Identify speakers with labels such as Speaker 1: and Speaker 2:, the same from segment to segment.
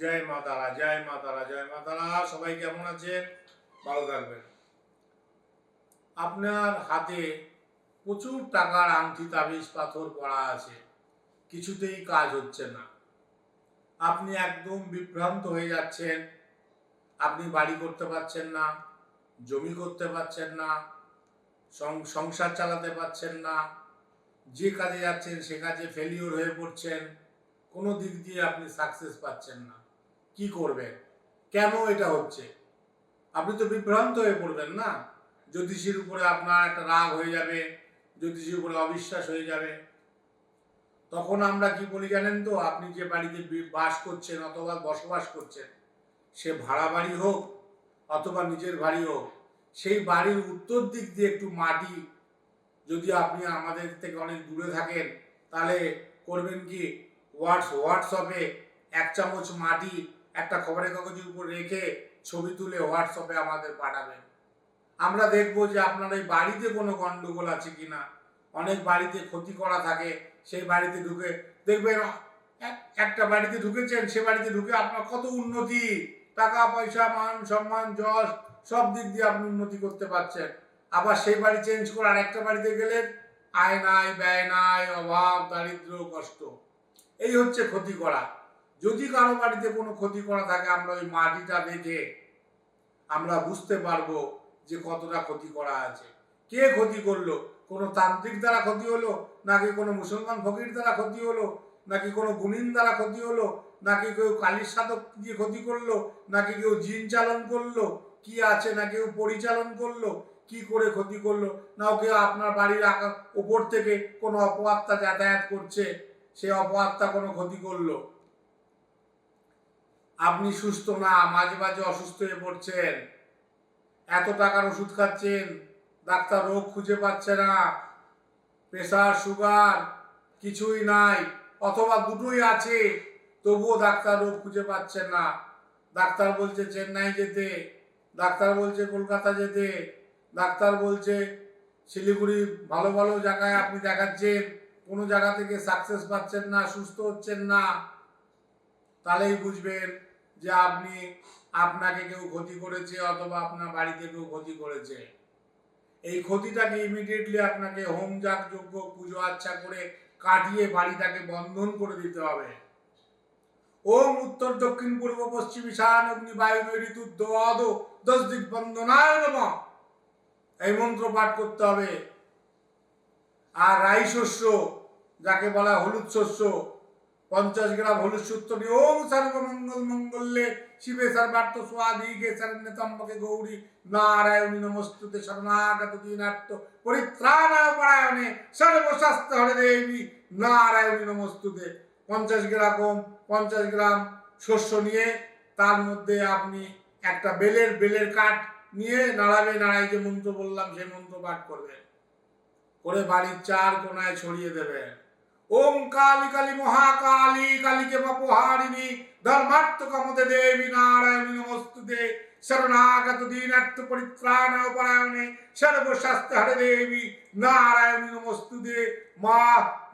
Speaker 1: জয় মা তারা, জয় মা তারা, জয় মা তারা। সবাই কেমন আছেন? ভালো থাকবেন। আপনার হাতে প্রচুর টাকার আংটি তাবিজ, পাথর পড়া আছে। কিছুতেই কাজ হচ্ছে না। আপনি একদম বিভ্রান্ত হয়ে যাচ্ছেন। আপনি বাড়ি করতে পারছেন না, জমি করতে পারছেন না সংসার চালাতে পারছেন না। যে কাজে যাচ্ছেন, সে কাজে ফেলিওর হয়ে পড়ছেন। কোনো দিক দিয়ে আপনি সাকসেস পাচ্ছেন না। কি করবেন? কেন এটা হচ্ছে? আপনি তো বিভ্রান্ত হয়ে পড়বেন না? জ্যোতিষীর উপরে আপনার একটা রাগ হয়ে যাবে, জ্যোতিষীর উপরে অবিশ্বাস হয়ে যাবে। তখন আমরা কি বলি জানেন তো? আপনি যে বাড়িতে বাস করছেন অথবা বসবাস করছেন, সে ভাড়া বাড়ি হোক অথবা নিজের বাড়ি হোক, সেই বাড়ির উত্তর দিক দিয়ে একটু মাটি যদি আপনি আমাদের থেকে অনেক দূরে থাকেন, তাহলে করবেন কি? হোয়াটস হোয়াটসঅ্যাপে এক চামচ মাটি একটা খবরের কাগজের উপর রেখে ছবি তুলে হোয়াটসঅ্যাপে আমাদের পাঠাবেন। আমরা দেখব যে আপনার এই বাড়িতে কোনো গন্ডগোল আছে কিনা। অনেক বাড়িতে ক্ষতি করা থাকে, সেই বাড়িতে ঢুকে দেখবেন একটা বাড়িতে ঢুকেছেন, সে বাড়িতে ঢুকে আপনার কত উন্নতি। টাকা, পয়সা, মান, সম্মান, যশ, সব দিক দিয়ে আপনি উন্নতি করতে পারছেন। আবার সেই বাড়ি চেঞ্জ করে আর একটা বাড়িতে গেলেন, আয় নাই, ব্যয় নাই, অভাব দারিদ্র কষ্ট। এই হচ্ছে ক্ষতি করা। যদি কারও বাড়িতে কোনো ক্ষতি করা থাকে, আমরা ওই মাটিটা দেখে আমরা বুঝতে পারব যে কতটা ক্ষতি করা আছে। কে ক্ষতি করল? কোনো তান্ত্রিক দ্বারা ক্ষতি হলো? নাকি কোনো মুসলমান ফকির দ্বারা ক্ষতি হলো? নাকি কোনো গুণিন দ্বারা ক্ষতি হলো? নাকি কেউ কালির সাধক দিয়ে ক্ষতি করল? নাকি কেউ জিন চালন করল? কি আছে? না কেউ পরিচালন করল? কি করে ক্ষতি করল? না কেউ আপনার বাড়ির উপর থেকে কোনো অপআত্মা যাতায়াত করছে। সে অপআত্মা কোনো ক্ষতি করল। আপনি সুস্থ না, মাঝে মাঝে অসুস্থ হয়ে পড়ছেন। এত টাকার ওষুধ খাচ্ছেন, ডাক্তার রোগ খুঁজে পাচ্ছে না প্রেশার সুগার কিছুই নাই, অথবা দুটোই আছে, তবুও ডাক্তার রোগ খুঁজে পাচ্ছেন না। ডাক্তার বলছে চেন্নাই যেতে, ডাক্তার বলছে কলকাতা যেতে, ডাক্তার বলছে শিলিগুড়ি ভালো ভালো জায়গায় আপনি দেখাচ্ছেন, কোনো জায়গা থেকে সাকসেস পাচ্ছেন না, সুস্থ হচ্ছেন না, তাহলেই বুঝবেন। যে আপনি আপনাকে কেউ ক্ষতি করেছে অথবা আপনার বাড়িতে কেউ ক্ষতি করেছে। এই ক্ষতিটাকে ইমিডিয়েটলি আপনাকে হোম যাগ যোগ্য পুজো আচ্ছা করে কাটিয়ে বাড়িটাকে বন্ধন করে দিতে হবে। ওম উত্তর দক্ষিণ পূর্ব পশ্চিম ঈশান অগ্নি বায়ু ঋতু দোয়াদ দশ দিক বন্দনায় নমঃ। এই মন্ত্র পাঠ করতে হবে। আর রাই শস্য, যাকে বলা হলুদ শস্য পঞ্চাশ গ্রাম হলুদ সূত্র ওম সর্বমঙ্গল মঙ্গলে শিবে সর্বার্থ স্বাদিকে শরণ্যতম্বকে গৌরী, নারায়ণী নমস্তুতে শরণাগত দীনার্থ পরিত্রাণায় পরায়ণে সর্বশাস্ত্র হরে দেবী নারায়ণী নমস্তুতে। পঞ্চাশ গ্রাম পঞ্চাশ গ্রাম শস্য নিয়ে, তার মধ্যে আপনি একটা বেলের বেলের কাঠ নিয়ে নাড়াবে নাড়াই যে মন্ত্র বললাম সেই মন্ত্র পাঠ করবেন করে বাড়ির চার কোনায় ছড়িয়ে দেবেন ওম কালী কালী মহাকালী কালীকে বাপহারিণী ধর্মার্থ কামতে দেবী নারায়ণী নমস্তুতে, শরণাগত দীনার্থ পরিত্রাণ পরায়ণে সর্বশাস্ত্র হরে দেবী নারায়ণী নমস্তুতে। মা,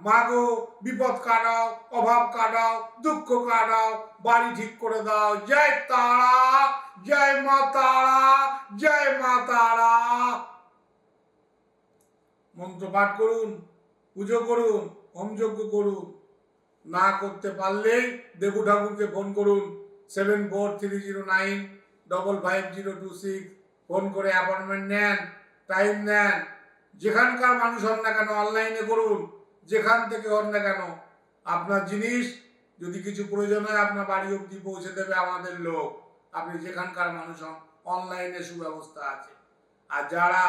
Speaker 1: মাগো, বিপদ কাটাও, অভাব কাটাও, দুঃখ কাটাও, বাড়ি ঠিক করে দাও। জয় তারা, জয় মা তারা, জয় মা তারা। মন্ত্র পাঠ করুন, পুজো করুন হোমযজ্ঞ করুন। না করতে পারলেই দেবু ঠাকুরকে ফোন করুন seven four three zero nine double five zero two six phone করে অ্যাপয়েন্টমেন্ট নেন টাইম নেন। যেখানকার মানুষ হন না কেন অনলাইনে করুন। যেখান থেকে হন না কেন, আপনার জিনিস যদি কিছু প্রয়োজন হয়, আপনার বাড়ি অবধি পৌঁছে দেবে আমাদের লোক। আপনি যেখানকার মানুষ হন অনলাইনে সুব্যবস্থা আছে। আর যারা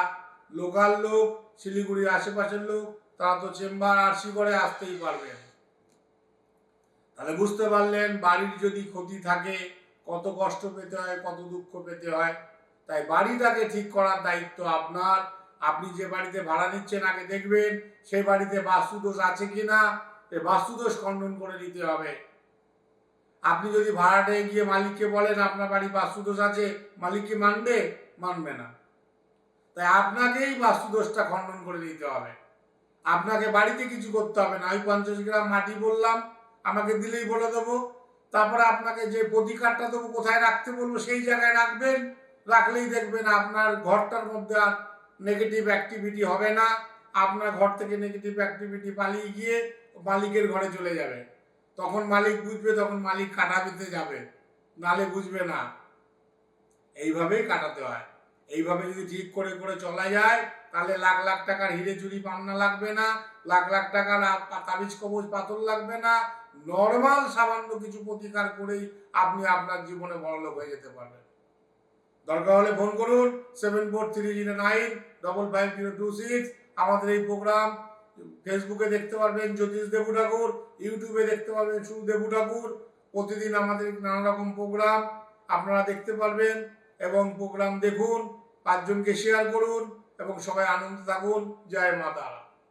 Speaker 1: লোকাল লোক, শিলিগুড়ির আশেপাশের লোক তারা তো চেম্বার আরসি করে আসতেই পারবেন তাহলে বুঝতে পারলেন বাড়ির যদি ক্ষতি থাকে, কত কষ্ট পেতে হয়, কত দুঃখ পেতে হয়, তাই বাড়িটাকে ঠিক করার দায়িত্ব আপনার। আপনি যে বাড়িতে ভাড়া নিচ্ছেন, আগে দেখবেন সেই বাড়িতে বাস্তুদোষ আছে কি না এই বাস্তুদোষ খণ্ডন করে নিতে হবে। আপনি যদি ভাড়াটে গিয়ে মালিককে বলেন, আপনার বাড়ি বাস্তুদোষ আছে মালিককে মানবে? মানবে না। তাই আপনাকেই বাস্তুদোষটা খণ্ডন করে দিতে হবে। আপনাকে বাড়িতে কিছু করতে হবে না। ওই পঞ্চাশ গ্রাম মাটি বললাম, আমাকে দিলেই বলে দেবো। তারপরে আপনাকে যে প্রতিকারটা দেবো, কোথায় রাখতে বলব, সেই জায়গায় রাখবেন। রাখলেই দেখবেন আপনার ঘরটার মধ্যে আর নেগেটিভ অ্যাক্টিভিটি হবে না। আপনার ঘর থেকে নেগেটিভ অ্যাক্টিভিটি পালিয়ে গিয়ে মালিকের ঘরে চলে যাবে। তখন মালিক বুঝবে, তখন মালিক কাটা কাটাবিতে যাবে। নালে বুঝবে না। এইভাবেই কাটাতে হয়। এইভাবে যদি ঠিক করে করে চলা যায়, তাহলে লাখ লাখ টাকার হিরে চুরি পান্না লাগবে না, লাখ লাখ টাকার তাবিজ কবজ পাথর লাগবে না। নর্মাল সামান্য কিছু প্রতিকার করেই আপনি আপনার জীবনে বড়লোক হয়ে যেতে পারবেন। দরকার হলে ফোন করুন seven four three zero nine double five zero two six আমাদের এই প্রোগ্রাম ফেসবুকে দেখতে পারবেন জ্যোতিষ দেবু ঠাকুর ইউটিউবে দেখতে পারবেন শুধু দেবু ঠাকুর প্রতিদিন আমাদের নানা রকম প্রোগ্রাম আপনারা দেখতে পারবেন এবং প্রোগ্রাম দেখুন। পাঁচজনকে শেয়ার করুন এবং সবাই আনন্দ থাকুন। জয় মা তারা।